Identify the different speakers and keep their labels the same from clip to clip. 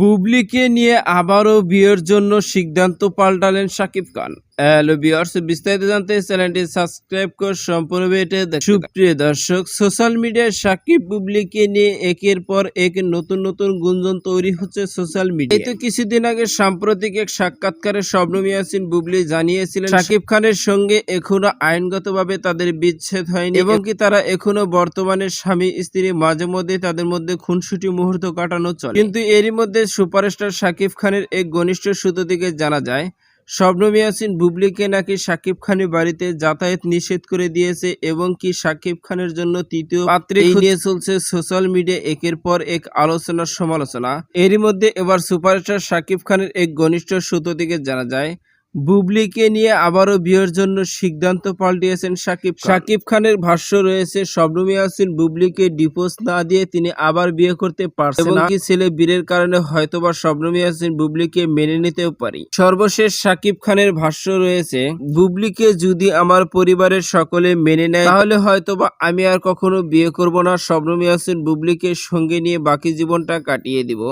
Speaker 1: বুবলিকে নিয়ে আবারও বিয়ের জন্য সিদ্ধান্ত পাল্টালেন শাকিব খান। হ্যালো বিয়ার্স বিস্তারিত জানতে চ্যানেলটি সাবস্ক্রাইব করে সম্পূর্ণ সুপ্রিয় দর্শক, সোশ্যাল শাকিব বুবলিকে নিয়ে একের পর এক নতুন নতুন গুঞ্জন তৈরি হচ্ছে সোশ্যাল মিডিয়ায়। তো কিছুদিন আগে সাম্প্রতিক এক সাক্ষাৎকারে বুবলি জানিয়েছিলেন শাকিব খানের সঙ্গে এখনও আইনগতভাবে তাদের বিচ্ছেদ হয়নি এবং কি তারা এখনও বর্তমানে স্বামী, স্ত্রী, মাঝে মধ্যে তাদের মধ্যে খুনসুটি মুহূর্ত কাটানো চলে। কিন্তু এরই মধ্যে সুপারস্টার শাকিব খানের এক ঘনিষ্ঠ সূত্র থেকে জানা যায় শবনম ইয়াসিন বুবলিকে নাকি সাকিব খানের বাড়িতে যাতায়াত নিষেধ করে দিয়েছে এবং কি সাকিব খানের জন্য তৃতীয় পাত্রে নিয়ে চলছে সোশ্যাল মিডিয়া একের পর এক আলোচনা সমালোচনা। এরই মধ্যে এবার সুপারস্টার সাকিব খানের এক ঘনিষ্ঠ সূত্র থেকে জানা যায় বুবলিকে নিয়ে আবারও বিয়ের জন্য সিদ্ধান্ত পাল্টিয়েছেন সাকিব। শাকিব খানের ভাষ্য রয়েছে, শবনম বুবলিকে ডিভোর্স না দিয়ে তিনি আবার বিয়ে করতে পারছেন কি ছেলে বীরের কারণে হয়তোবা শবনম বুবলিকে মেনে নিতেও পারি। সর্বশেষ শাকিব খানের ভাষ্য রয়েছে, বুবলিকে যদি আমার পরিবারের সকলে মেনে নেয়, তাহলে হয়তোবা আমি আর কখনো বিয়ে করব না। শবনম বুবলিকে সঙ্গে নিয়ে বাকি জীবনটা কাটিয়ে দিব।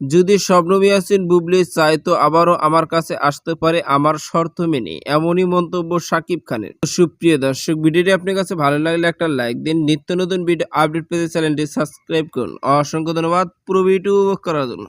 Speaker 1: যদি শবনম ইয়াসিন বুবলি চায় তো আবারও আমার কাছে আসতে পারে আমার শর্ত মেনে, এমনই মন্তব্য সাকিব খানের। সুপ্রিয় দর্শক, ভিডিওটি আপনার কাছে ভালো লাগলে একটা লাইক দিন, নিত্য নতুন ভিডিও আপডেট পেতে চ্যানেলটি সাবস্ক্রাইব করুন। অসংখ্য ধন্যবাদ, পুরো ভিডিও উপভোগ করার জন্য।